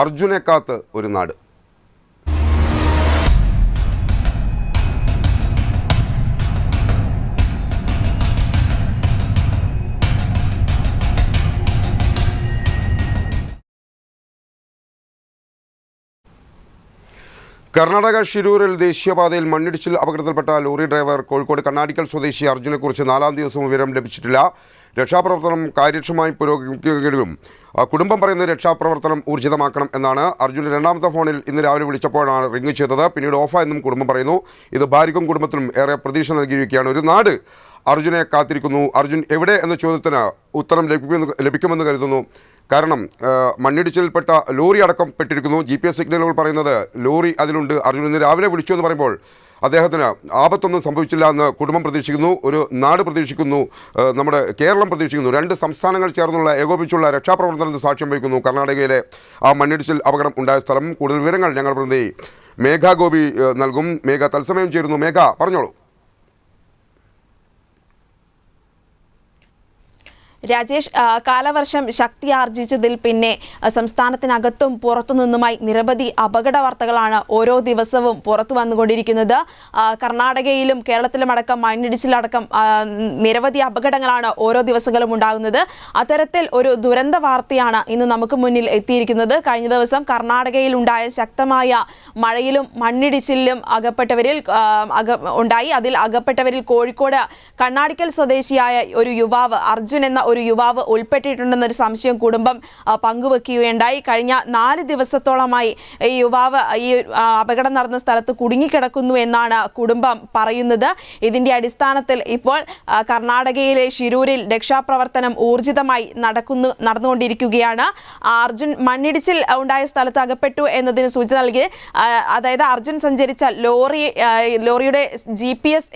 അർജുനെ കാത്ത് ഒരു നാട്. കർണാടക ഷിരൂരിൽ ദേശീയപാതയിൽ മണ്ണിടിച്ചിൽ അപകടത്തിൽപ്പെട്ട ലോറി ഡ്രൈവർ കോഴിക്കോട് കണ്ണാടിക്കൽ സ്വദേശി അർജുനെക്കുറിച്ച് നാലാം ദിവസവും വിവരം ലഭിച്ചിട്ടില്ല. രക്ഷാപ്രവർത്തനം കാര്യക്ഷമമായി പുരോഗമിക്കുകയും കുടുംബം പറയുന്ന രക്ഷാപ്രവർത്തനം ഊർജിതമാക്കണം എന്നാണ്. അർജുൻ രണ്ടാമത്തെ ഫോണിൽ ഇന്ന് രാവിലെ വിളിച്ചപ്പോഴാണ് റിങ് ചെയ്തത്. പിന്നീട് ഓഫായെന്നും കുടുംബം പറയുന്നു. ഇത് ഭാര്യയ്ക്കും കുടുംബത്തിനും ഏറെ പ്രതീക്ഷ നൽകിയിരിക്കുകയാണ്. ഒരു നാട് അർജുനെ കാത്തിരിക്കുന്നു. അർജുൻ എവിടെ എന്ന ചോദ്യത്തിന് ഉത്തരം ലഭിക്കുമെന്ന് ലഭിക്കുമെന്ന് കരുതുന്നു. കാരണം മണ്ണിടിച്ചിൽപ്പെട്ട ലോറി അടക്കം പെട്ടിരിക്കുന്നു. ജി പി എസ് സിഗ്നലുകൾ പറയുന്നത് ലോറി അതിലുണ്ട്. അർജുൻ ഇന്ന് രാവിലെ വിളിച്ചു എന്ന് പറയുമ്പോൾ അദ്ദേഹത്തിന് ആപത്തൊന്നും സംഭവിച്ചില്ല എന്ന് കുടുംബം പ്രതീക്ഷിക്കുന്നു ഒരു നാട് പ്രതീക്ഷിക്കുന്നു നമ്മുടെ കേരളം പ്രതീക്ഷിക്കുന്നു രണ്ട് സംസ്ഥാനങ്ങൾ ചേർന്നുള്ള ഏകോപിച്ചുള്ള രക്ഷാപ്രവർത്തനത്തിന് സാക്ഷ്യം വഹിക്കുന്നു കർണാടകയിലെ ആ മണ്ണിടിച്ചിൽ അപകടം ഉണ്ടായ സ്ഥലം. കൂടുതൽ വിവരങ്ങൾ ഞങ്ങൾ പ്രതി മേഘ ഗോപി നൽകും. മേഘ തത്സമയം ചേരുന്നു. മേഘ പറഞ്ഞോളൂ. രാജേഷ് കാലവർഷം ശക്തി ആർജിച്ചതിൽ പിന്നെ സംസ്ഥാനത്തിനകത്തും പുറത്തുനിന്നുമായി നിരവധി അപകട വാർത്തകളാണ് ഓരോ ദിവസവും പുറത്തു വന്നുകൊണ്ടിരിക്കുന്നത്. കർണാടകയിലും കേരളത്തിലും അടക്കം മണ്ണിടിച്ചിലടക്കം നിരവധി അപകടങ്ങളാണ് ഓരോ ദിവസങ്ങളും ഉണ്ടാകുന്നത്. അത്തരത്തിൽ ഒരു ദുരന്ത വാർത്തയാണ് ഇന്ന് നമുക്ക് മുന്നിൽ എത്തിയിരിക്കുന്നത്. കഴിഞ്ഞ ദിവസം കർണാടകയിൽ ഉണ്ടായ ശക്തമായ മഴയിലും മണ്ണിടിച്ചിലും അകപ്പെട്ടവരിൽ ഉണ്ടായി. അതിൽ അകപ്പെട്ടവരിൽ കോഴിക്കോട് കണ്ണാടിക്കൽ സ്വദേശിയായ ഒരു യുവാവ് അർജുൻ എന്ന ഒരു യുവാവ് ഉൾപ്പെട്ടിട്ടുണ്ടെന്നൊരു സംശയം കുടുംബം പങ്കുവെക്കുകയുണ്ടായി. കഴിഞ്ഞ നാല് ദിവസത്തോളമായി ഈ യുവാവ് ഈ അപകടം നടന്ന സ്ഥലത്ത് കുടുങ്ങിക്കിടക്കുന്നു എന്നാണ് കുടുംബം പറയുന്നത്. ഇതിന്റെ അടിസ്ഥാനത്തിൽ ഇപ്പോൾ കർണാടകയിലെ ശിരൂരിൽ രക്ഷാപ്രവർത്തനം ഊർജിതമായി നടക്കുന്നു നടന്നുകൊണ്ടിരിക്കുകയാണ്. അർജുൻ മണ്ണിടിച്ചിൽ ഉണ്ടായ സ്ഥലത്ത് അകപ്പെട്ടു എന്നതിന് സൂചന നൽകി. അതായത് അർജുൻ സഞ്ചരിച്ച ലോറി ലോറിയുടെ ജി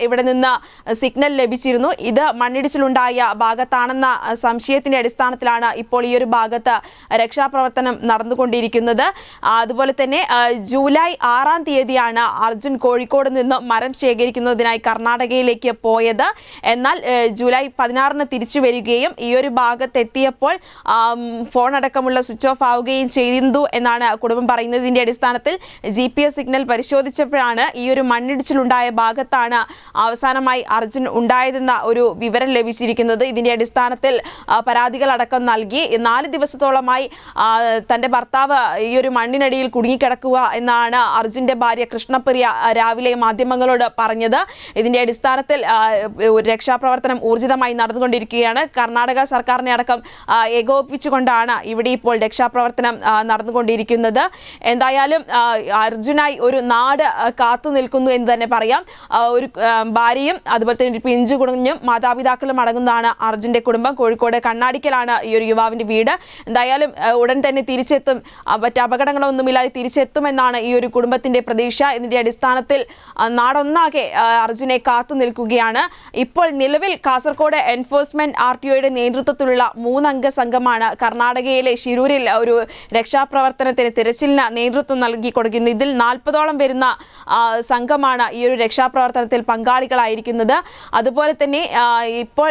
ഇവിടെ നിന്ന് സിഗ്നൽ ലഭിച്ചിരുന്നു. ഇത് മണ്ണിടിച്ചിലുണ്ടായ ഭാഗത്താണെന്ന സംശയത്തിന്റെ അടിസ്ഥാനത്തിലാണ് ഇപ്പോൾ ഈ ഒരു ഭാഗത്ത് രക്ഷാപ്രവർത്തനം നടന്നുകൊണ്ടിരിക്കുന്നത്. അതുപോലെ തന്നെ ജൂലൈ ആറാം തീയതിയാണ് അർജുൻ കോഴിക്കോട് നിന്ന് മരം ശേഖരിക്കുന്നതിനായി കർണാടകയിലേക്ക് പോയത്. എന്നാൽ ജൂലൈ പതിനാറിന് തിരിച്ചു വരികയും ഈ ഒരു ഭാഗത്ത് എത്തിയപ്പോൾ ഫോൺ അടക്കമുള്ള സ്വിച്ച് ഓഫ് ആവുകയും ചെയ്തു എന്നാണ് കുടുംബം പറയുന്നത് ഇതിന്റെ അടിസ്ഥാനത്തിൽ ജി പി എസ് സിഗ്നൽ പരിശോധിച്ചപ്പോഴാണ് ഈ ഒരു മണ്ണിടിച്ചിലുണ്ടായ ഭാഗത്താണ് അവസാനമായി അർജുൻ ഉണ്ടായതെന്ന ഒരു വിവരം ലഭിച്ചിരിക്കുന്നത്. ഇതിന്റെ അടിസ്ഥാനത്തിൽ ആ, പരാതികളടക്കം നൽകി. നാല് ദിവസത്തോളമായി തന്റെ ഭർത്താവ് ഈ ഒരു മണ്ണിനടിയിൽ കുടുങ്ങിക്കിടക്കുക എന്നാണ് അർജുന്റെ ഭാര്യ കൃഷ്ണപ്രിയ രാവിലെ മാധ്യമങ്ങളോട് പറഞ്ഞത്. ഇതിന്റെ അടിസ്ഥാനത്തിൽ രക്ഷാപ്രവർത്തനം ഊർജിതമായി നടന്നുകൊണ്ടിരിക്കുകയാണ്. കർണാടക സർക്കാരിനെ അടക്കം ഏകോപിപ്പിച്ചുകൊണ്ടാണ് ഇവിടെ ഇപ്പോൾ രക്ഷാപ്രവർത്തനം നടന്നുകൊണ്ടിരിക്കുന്നത്. എന്തായാലും അർജുനായി ഒരു നാട് കാത്തു നിൽക്കുന്നു എന്ന് തന്നെ പറയാം. ഒരു ഭാര്യയും അതുപോലെ തന്നെ പിഞ്ചു കുടുങ്ങും മാതാപിതാക്കളും അടങ്ങുന്നതാണ് അർജുന്റെ കുടുംബം. കോഴിക്കോട് കണ്ണാടിക്കലാണ് ഈ ഒരു യുവാവിന്റെ വീട്. എന്തായാലും ഉടൻ തന്നെ തിരിച്ചെത്തും. മറ്റ് അപകടങ്ങളൊന്നുമില്ലാതെ തിരിച്ചെത്തുമെന്നാണ് ഈ ഒരു കുടുംബത്തിന്റെ പ്രതീക്ഷ. ഇതിന്റെ അടിസ്ഥാനത്തിൽ നാടൊന്നാകെ അർജുനെ കാത്തു നിൽക്കുകയാണ്. ഇപ്പോൾ നിലവിൽ കാസർഗോഡ് എൻഫോഴ്സ്മെന്റ് ആർ ടി ഒയുടെ നേതൃത്വത്തിലുള്ള മൂന്നംഗ സംഘമാണ് കർണാടകയിലെ ശിരൂരിൽ ഒരു രക്ഷാപ്രവർത്തനത്തിന് തിരച്ചിലിന് നേതൃത്വം നൽകി കൊടുക്കുന്നത്. ഇതിൽ നാൽപ്പതോളം വരുന്ന സംഘമാണ് ഈ ഒരു രക്ഷാപ്രവർത്തനത്തിൽ പങ്കാളികളായിരിക്കുന്നത്. അതുപോലെ തന്നെ ഇപ്പോൾ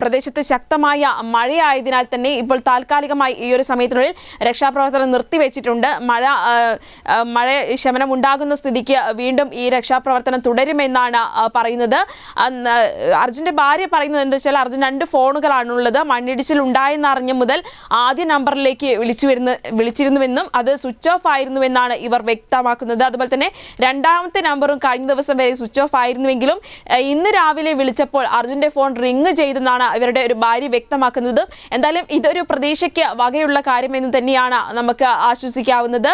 പ്രദേശത്ത് ശക്തമായ മഴയായതിനാൽ തന്നെ ഇപ്പോൾ താൽക്കാലികമായി ഈ ഒരു സമയത്തിനുള്ളിൽ രക്ഷാപ്രവർത്തനം നിർത്തിവെച്ചിട്ടുണ്ട്. മഴ മഴ ശമനം ഉണ്ടാകുന്ന സ്ഥിതിക്ക് വീണ്ടും ഈ രക്ഷാപ്രവർത്തനം തുടരുമെന്നാണ് പറയുന്നത്. അർജുന്റെ ഭാര്യ പറയുന്നത് എന്താ വെച്ചാൽ അർജുൻ രണ്ട് ഫോണുകളാണുള്ളത്. മണ്ണിടിച്ചിൽ ഉണ്ടായെന്നറിഞ്ഞ മുതൽ ആദ്യ നമ്പറിലേക്ക് വിളിച്ചു വരുന്ന വിളിച്ചിരുന്നുവെന്നും അത് സ്വിച്ച് ഓഫ് ആയിരുന്നുവെന്നാണ് ഇവർ വ്യക്തമാക്കുന്നത്. അതുപോലെ തന്നെ രണ്ടാമത്തെ നമ്പറും കഴിഞ്ഞ ദിവസം വരെ സ്വിച്ച് ഓഫ് ആയിരുന്നുവെങ്കിലും ഇന്ന് രാവിലെ വിളിച്ചപ്പോൾ അർജുന്റെ ഫോൺ റിങ് ചെയ്തെന്നാണ് ഇവരുടെ ഒരു ഭാര്യ വ്യക്തമാക്കുന്നത്. എന്തായാലും ഇതൊരു പ്രതീക്ഷയ്ക്ക് വകയുള്ള കാര്യം എന്ന് തന്നെയാണ് നമുക്ക് ആശ്വസിക്കാവുന്നത്.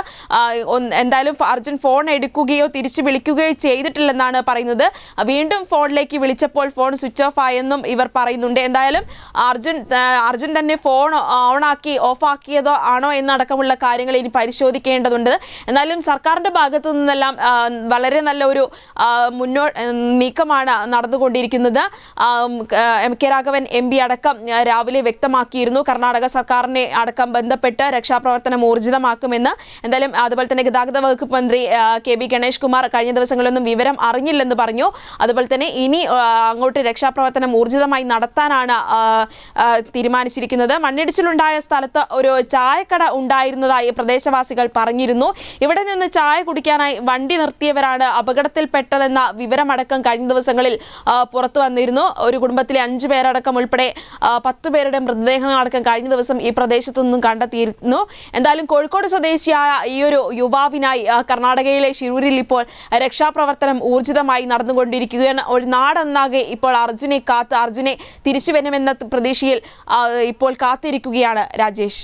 എന്തായാലും അർജുൻ ഫോൺ എടുക്കുകയോ തിരിച്ചു വിളിക്കുകയോ ചെയ്തിട്ടില്ലെന്നാണ് പറയുന്നത്. വീണ്ടും ഫോണിലേക്ക് വിളിച്ചപ്പോൾ ഫോൺ സ്വിച്ച് ഓഫ് ആയെന്നും ഇവർ പറയുന്നുണ്ട്. എന്തായാലും അർജുൻ അർജുൻ തന്നെ ഫോൺ ഓണാക്കി ഓഫാക്കിയതോ ആണോ എന്നടക്കമുള്ള കാര്യങ്ങൾ ഇനി പരിശോധിക്കേണ്ടതുണ്ട്. എന്നാലും സർക്കാരിന്റെ ഭാഗത്തു നിന്നെല്ലാം വളരെ നല്ല ഒരു മുന്നോ നീക്കമാണ് നടന്നുകൊണ്ടിരിക്കുന്നത്. M K Raghavan M P അടക്കം അടക്കം രാവിലെ വ്യക്തമാക്കിയിരുന്നു. കർണാടക സർക്കാരിനെ അടക്കം ബന്ധപ്പെട്ട് രക്ഷാപ്രവർത്തനം ഊർജിതമാക്കുമെന്ന്. എന്തായാലും അതുപോലെ തന്നെ ഗതാഗത വകുപ്പ് മന്ത്രി കെ ബി ഗണേഷ് കുമാർ കഴിഞ്ഞ ദിവസങ്ങളിലൊന്നും വിവരം അറിഞ്ഞില്ലെന്ന് പറഞ്ഞു. അതുപോലെ തന്നെ ഇനി അങ്ങോട്ട് രക്ഷാപ്രവർത്തനം ഊർജിതമായി നടത്താനാണ് തീരുമാനിച്ചിരിക്കുന്നത്. മണ്ണിടിച്ചിലുണ്ടായ സ്ഥലത്ത് ഒരു ചായക്കട ഉണ്ടായിരുന്നതായി പ്രദേശവാസികൾ പറഞ്ഞിരുന്നു. ഇവിടെ നിന്ന് ചായ കുടിക്കാനായി വണ്ടി നിർത്തിയവരാണ് അപകടത്തിൽപ്പെട്ടതെന്ന വിവരമടക്കം കഴിഞ്ഞ ദിവസങ്ങളിൽ പുറത്തു വന്നിരുന്നു. ഒരു കുടുംബത്തിലെ അഞ്ചു പേരടക്കം ഉൾപ്പെടെ പത്തു പേരുടെ മൃതദേഹങ്ങളടക്കം കഴിഞ്ഞ ദിവസം ഈ പ്രദേശത്തു നിന്നും കണ്ടെത്തിയിരുന്നു. എന്തായാലും കോഴിക്കോട് സ്വദേശിയായ ഈ ഒരു യുവാവിനായി കർണാടകയിലെ ശിരൂരിൽ ഇപ്പോൾ രക്ഷാപ്രവർത്തനം ഊർജിതമായി നടന്നുകൊണ്ടിരിക്കുകയാണ്. ഒരു നാടൊന്നാകെ ഇപ്പോൾ അർജുനെ കാത്ത് അർജുനെ തിരിച്ചു വരുമെന്ന പ്രതീക്ഷയിൽ ഇപ്പോൾ കാത്തിരിക്കുകയാണ് രാജേഷ്.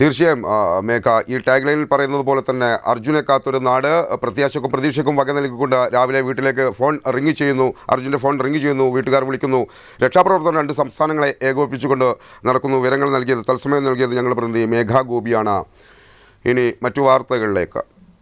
തീർച്ചയായും മേഘ ഈ ടാഗ് ലൈനിൽ പറയുന്നത് പോലെ തന്നെ അർജുനെ കാത്തൊരു നാട് പ്രത്യാശക്കും പ്രതീക്ഷക്കും വക നൽകിക്കൊണ്ട് രാവിലെ വീട്ടിലേക്ക് ഫോൺ റിങ് ചെയ്യുന്നു. അർജുന്റെ ഫോൺ റിങ് ചെയ്യുന്നു വീട്ടുകാർ വിളിക്കുന്നു. രക്ഷാപ്രവർത്തനം രണ്ട് സംസ്ഥാനങ്ങളെ ഏകോപിപ്പിച്ചുകൊണ്ട് നടക്കുന്നു. വിവരങ്ങൾ നൽകിയത് തത്സമയം നൽകിയത് ഞങ്ങളുടെ പ്രതിനിധി മേഘ ഗോപിയാണ്. ഇനി മറ്റു വാർത്തകളിലേക്ക്.